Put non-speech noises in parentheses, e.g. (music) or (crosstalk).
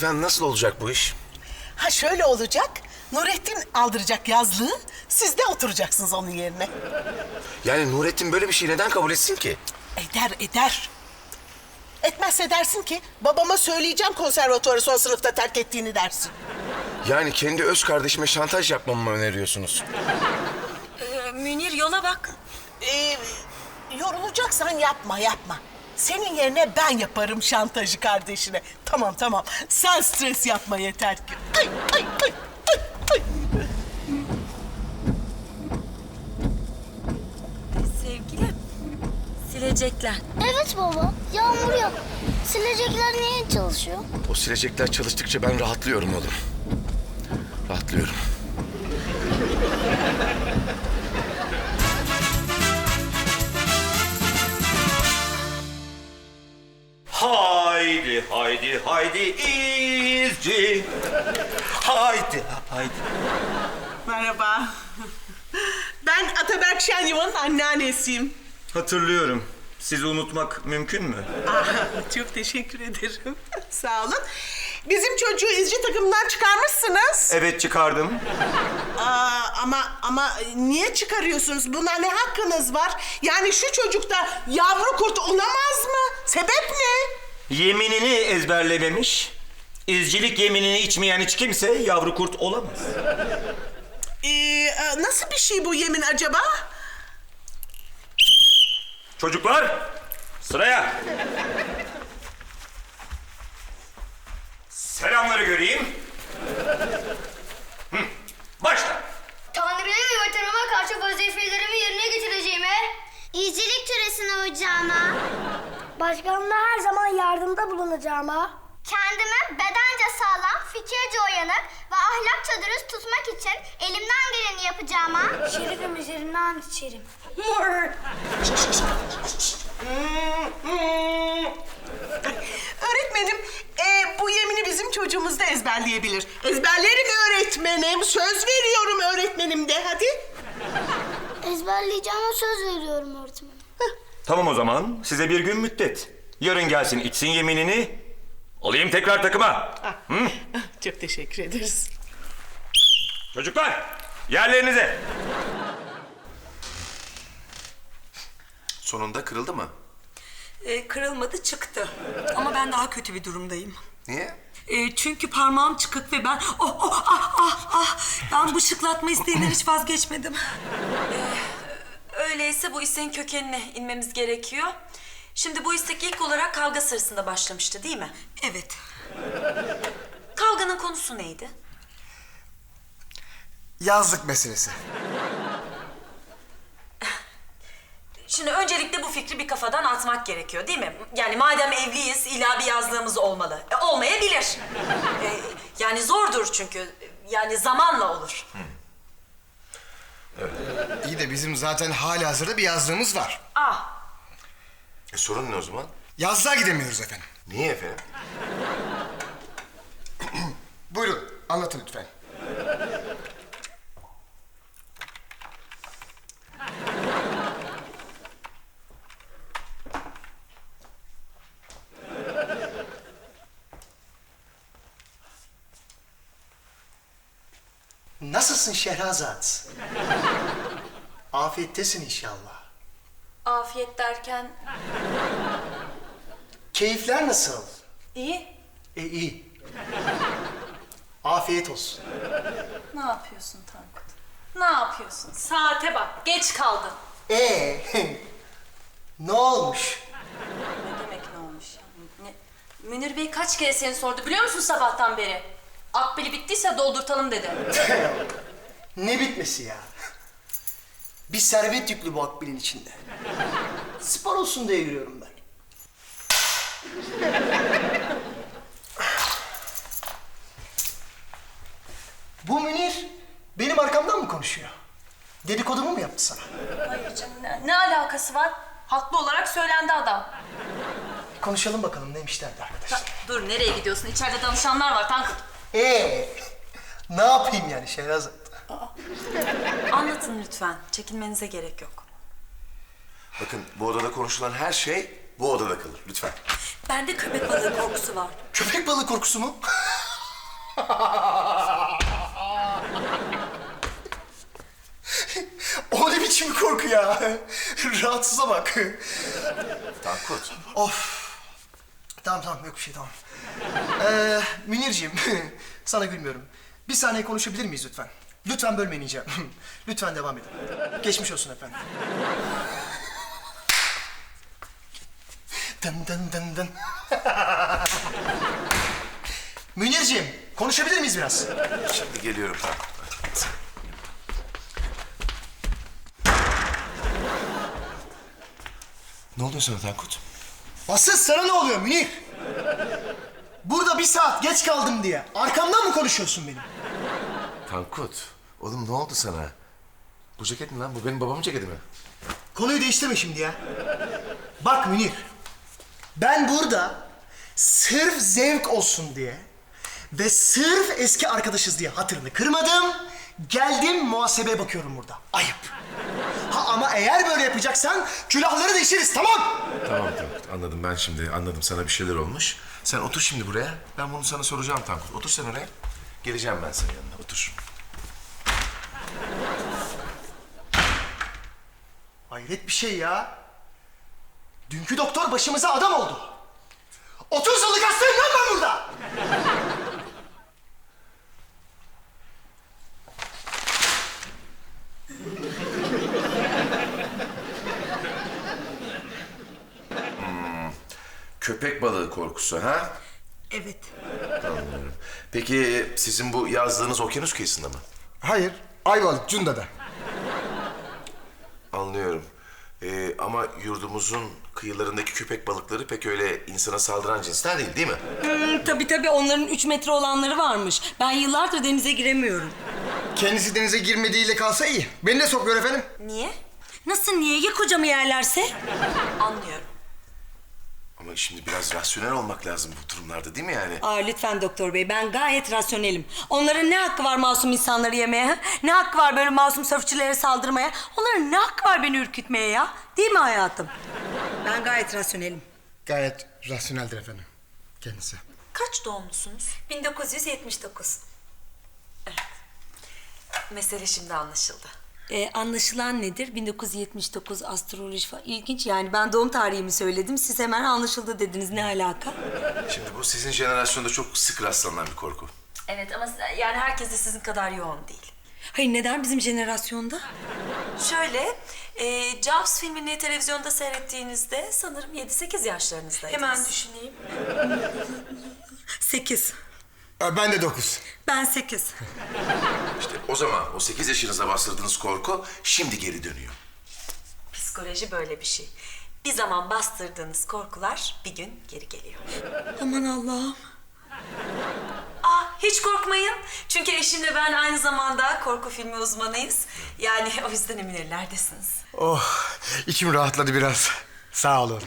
Efendim nasıl olacak bu iş? Ha şöyle olacak. Nurettin aldıracak yazlığı. Siz de oturacaksınız onun yerine. Yani Nurettin böyle bir şey neden kabul etsin ki? Eder eder. Etmezse dersin ki babama söyleyeceğim konservatuarı son sınıfta terk ettiğini dersin. Yani kendi öz kardeşime şantaj yapmamı mı öneriyorsunuz? Ee, Münir yola bak. Ee, yorulacaksan yapma yapma. Senin yerine ben yaparım şantajı kardeşine. Tamam tamam. Sen stres yapma yeter ki. Ay, ay, ay, ay, ay. Sevgilim. Silecekler. Evet baba, yağmur yok. Silecekler niye çalışıyor? O silecekler çalıştıkça ben rahatlıyorum oğlum. Rahatlıyorum. Haydi izci. Haydi haydi. Merhaba. Ben Ataberk Şenyuva'nın anneannesiyim. Hatırlıyorum. Sizi unutmak mümkün mü? Ah, çok teşekkür ederim. Sağ olun. Bizim çocuğu izci takımından çıkarmışsınız. Evet çıkardım. Aa, ama ama niye çıkarıyorsunuz? Buna ne hakkınız var? Yani şu çocukta yavru kurt olamaz mı? Sebep ne? Yeminini ezberlememiş. İzcilik yeminini içmeyen hiç kimse yavru kurt olamaz. Ee, e, nasıl bir şey bu yemin acaba? Çocuklar sıraya. Selamları göreyim. Hı, Başla. Tanrı'ya ve vatanıma karşı vazifelerimi yerine getireceğime. İzcilik töresine uyacağıma. Başkanına her zaman yardımda bulunacağıma. Kendimi bedence sağlam, fikirce uyanık ve ahlakça dürüst tutmak için elimden geleni yapacağıma. Şerifim üzerinden içerim. Öğretmenim, e, bu yemini bizim çocuğumuz da ezberleyebilir. Ezberlerim öğretmenim. Söz veriyorum öğretmenim de. Hadi. Ezberleyeceğime söz veriyorum öğretmenim. Tamam o zaman size bir gün müddet. Yarın gelsin içsin yeminini. Alayım tekrar takıma. Hı? Çok teşekkür ederiz. Çocuklar yerlerinize. Sonunda kırıldı mı? Ee, kırılmadı çıktı. Ama ben daha kötü bir durumdayım. Niye? Ee, çünkü parmağım çıkık ve ben oh oh ah ah ah ben bu şıklatma isteğinden hiç vazgeçmedim. Ee, öyleyse bu isteğin kökenine inmemiz gerekiyor. Şimdi bu istek ilk olarak kavga sırasında başlamıştı değil mi? Evet. Kavganın konusu neydi? Yazlık meselesi. Şimdi öncelikle bu fikri bir kafadan atmak gerekiyor değil mi? Yani madem evliyiz illa bir yazlığımız olmalı. E, olmayabilir. E, yani zordur çünkü. Yani zamanla olur. İyi de bizim zaten hali hazırda bir yazlığımız var. Ah E, sorun ne o zaman? Yazlığa gidemiyoruz efendim. Niye efendim? (clears throat) Buyurun anlatın lütfen. Nasılsın Şehrazat? Afiyettesin inşallah. afiyet derken Keyifler nasıl? iyi. E iyi. Afiyet olsun. Ne yapıyorsun Tankut? Ne yapıyorsun? Saate bak geç kaldın. Ee, (laughs) ne olmuş? Ne demek ne olmuş ya? Ne? Münir Bey kaç kere seni sordu biliyor musun sabahtan beri? Akbili bittiyse doldurtalım dedi. (laughs) Ne bitmesi ya? Bir servet yüklü bu akbilin içinde. Spor olsun diye yürüyorum ben. Bu Münir benim arkamdan mı konuşuyor? Dedikodumu mu yaptı sana? Hayır canım ne, ne alakası var? Haklı olarak söylendi adam. Konuşalım bakalım neymiş derdi arkadaşlar. Dur nereye gidiyorsun? İçeride danışanlar var Tankut. Ee, ne yapayım yani Şehrazat? Anlatın lütfen. Çekinmenize gerek yok. Bakın bu odada konuşulan her şey bu odada kalır lütfen. Bende köpek balığı korkusu var. Köpek balığı korkusu mu? (laughs) o ne biçim korku ya? Rahatsıza bak. Tankut. Of. Tamam tamam yok bir şey tamam. Ee, Münirciğim (laughs) sana gülmüyorum. Bir saniye konuşabilir miyiz lütfen? Lütfen bölmeyin iyice. (laughs) lütfen devam edin. Geçmiş olsun efendim. Dın dın dın dın. (laughs) Münirciğim konuşabilir miyiz biraz? Şimdi geliyorum. Ne oluyor sana Tankut? Asıl sana ne oluyor Münir? Burada bir saat geç kaldım diye arkamdan mı konuşuyorsun benim? Tankut. Oğlum ne oldu sana? Bu ceket mi lan? Bu benim babamın ceketi mi? Konuyu değiştirme şimdi ya. Bak Münir, ben burada sırf zevk olsun diye ve sırf eski arkadaşız diye hatırını kırmadım. Geldim muhasebeye bakıyorum burada. Ayıp. Ha ama eğer böyle yapacaksan külahları değişiriz tamam? Tamam Tankut anladım ben şimdi anladım sana bir şeyler olmuş. Sen otur şimdi buraya. Ben bunu sana soracağım Tankut. Otur sen oraya. Geleceğim ben senin yanına otur. Hayret bir şey ya. Dünkü doktor başımıza adam oldu. 30 yıllık hastayım lan ben burada. Köpek balığı korkusu ha? Evet. Anlıyorum. Peki sizin bu yazdığınız okyanus kıyısında mı? Hayır, Ayvalık, Cunda'da. Anlıyorum. Ee, ama yurdumuzun kıyılarındaki köpek balıkları pek öyle insana saldıran cinsten değil değil mi? Hmm, tabii tabii onların üç metre olanları varmış. Ben yıllardır denize giremiyorum. Kendisi denize girmediğiyle kalsa iyi. Beni de sokuyor efendim. Niye? Nasıl niye? Ya kocamı yerlerse? Anlıyorum. Ama şimdi biraz rasyonel olmak lazım bu durumlarda değil mi yani? Aa, lütfen doktor bey ben gayet rasyonelim. Onların ne hakkı var masum insanları yemeye? ha? Ne hakkı var böyle masum sörfçülere saldırmaya? Onların ne hakkı var beni ürkütmeye ya? Değil mi hayatım? Ben gayet rasyonelim. Gayet rasyoneldir efendim kendisi. Kaç doğumlusunuz? 1979. Evet. Mesele şimdi anlaşıldı. Ee, anlaşılan nedir? 1979 astroloji falan. İlginç yani ben doğum tarihimi söyledim. Siz hemen anlaşıldı dediniz. Ne alaka? Şimdi bu sizin jenerasyonda çok sık rastlanan bir korku. Evet ama yani herkes de sizin kadar yoğun değil. Hayır neden bizim jenerasyonda? Şöyle, e, Jaws filmini televizyonda seyrettiğinizde sanırım 7-8 yaşlarınızdaydınız. Hemen düşüneyim. (laughs) 8. Ee, Ben de dokuz. Ben 8. (laughs) O zaman o 8 yaşınıza bastırdığınız korku şimdi geri dönüyor. Psikoloji böyle bir şey. Bir zaman bastırdığınız korkular bir gün geri geliyor. Aman Allah'ım. Aa, hiç korkmayın. Çünkü eşimle ben aynı zamanda korku filmi uzmanıyız. Yani o yüzden emin ellerdesiniz. Oh, içim rahatladı biraz. Sağ olun.